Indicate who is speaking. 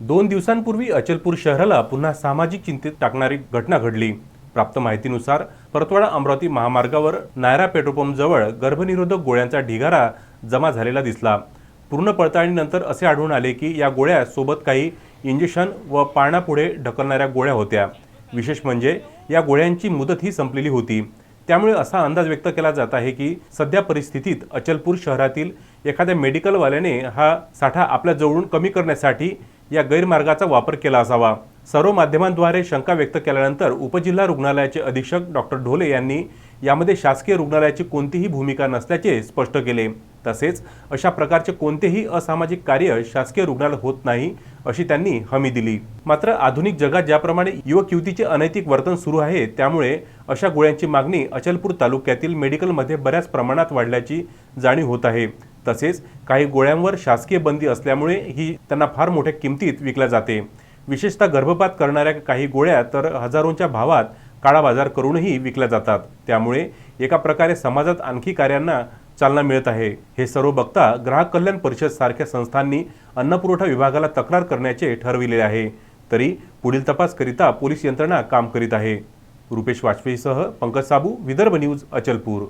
Speaker 1: दोन दिवसांपूर्वी अचलपूर शहराला पुन्हा सामाजिक चिंतेत टाकणारी घटना घडली. प्राप्त माहितीनुसार परतवाडा अमरावती महामार्गावर नायरा पेट्रोलपंपजवळ जवळ गर्भनिरोधक गोळ्यांचा ढिगारा जमा झालेला दिसला. पूर्ण पडताळणीनंतर असे आढळून आले की या गोळ्या सोबत काही इंजेक्शन व पाळणापुढे ढकलणाऱ्या गोळ्या होत्या. विशेष म्हणजे या गोळ्यांची मुदतही संपलेली होती. त्यामुळे असा अंदाज व्यक्त केला जात आहे की सध्या परिस्थितीत अचलपूर शहरातील एखाद्या मेडिकलवाल्याने हा साठा आपल्या जवळून कमी करण्यासाठी या गैरमार्गाचा वापर केला असावा. सर्व माध्यमांद्वारे शंका व्यक्त केल्यानंतर उपजिल्हा रुग्णालयाचे अधीक्षक डॉक्टर ढोले यांनी यामध्ये शासकीय रुग्णालयाची कोणतीही भूमिका नसल्याचे स्पष्ट केले. तसेच अशा प्रकारचे कोणतेही असामाजिक कार्य शासकीय रुग्णालय होत नाही अशी त्यांनी हमी दिली. मात्र आधुनिक जगात ज्याप्रमाणे युवक युवतीचे अनैतिक वर्तन सुरू आहे त्यामुळे अशा गोळ्यांची मागणी अचलपूर तालुक्यातील मेडिकलमध्ये बऱ्याच प्रमाणात वाढल्याची जाणीव होत आहे. तसेच काही गोळ्यांवर शासकीय बंदी असल्यामुळे ही त्यांना फार मोठ्या किमतीत विकल्या जाते. विशेषतः गर्भपात करणाऱ्या काही गोळ्या तर हजारोंच्या भावात काळा बाजार करूनही विकल्या जातात. त्यामुळे एका प्रकारे समाजात आणखी कार्यांना चालना मिळत आहे. हे सर्व बघता ग्राहक कल्याण परिषद सारख्या संस्थांनी अन्नपुरवठा विभागाला तक्रार करण्याचे ठरविले आहे. तरी पुढील तपासकरिता पोलीस यंत्रणा काम करीत आहे. रुपेश वाजपेयीसह पंकज साबू विदर्भ न्यूज अचलपूर.